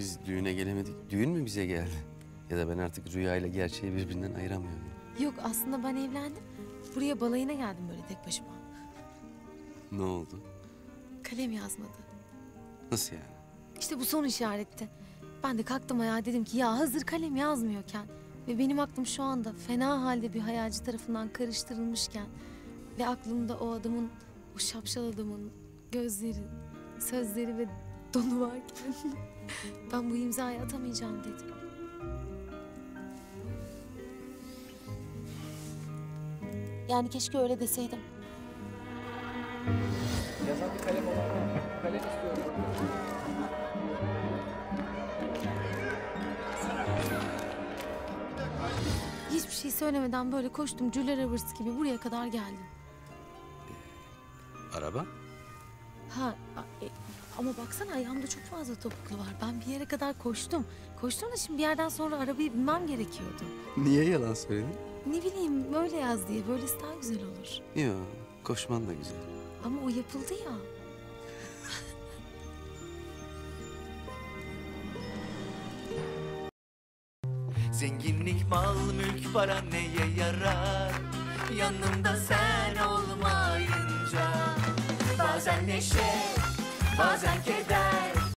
Biz düğüne gelemedik. Düğün mü bize geldi? Ya da ben artık rüyayla gerçeği birbirinden ayıramıyorum. Yok aslında ben evlendim. Buraya balayına geldim böyle tek başıma. Ne oldu? Kalem yazmadı. Nasıl yani? İşte bu son işaretti. Ben de kalktım ayağa dedim ki ya hazır kalem yazmıyorken ve benim aklım şu anda fena halde bir hayalci tarafından karıştırılmışken ve aklımda o adamın, o şapşal adamın gözleri, sözleri ve donu varken ben bu imzayı atamayacağım dedim. Yani keşke öyle deseydim. Yazan bir kalem olan? Kalem istiyorum. Hiçbir şey söylemeden böyle koştum Julia Roberts gibi buraya kadar geldim. Araba? Ha e, ama baksana ayağımda çok fazla topuklu var. Ben bir yere kadar koştum. Koştum da şimdi bir yerden sonra arabayı binmem gerekiyordu. Niye yalan söyledin? Ne bileyim böyle yaz diye böylesi daha güzel olur. Yok, koşman da güzel. Ama o yapıldı ya. Zenginlik, mal, mülk, para neye yarar? Yanımda sen Bazen neşe, bazen keder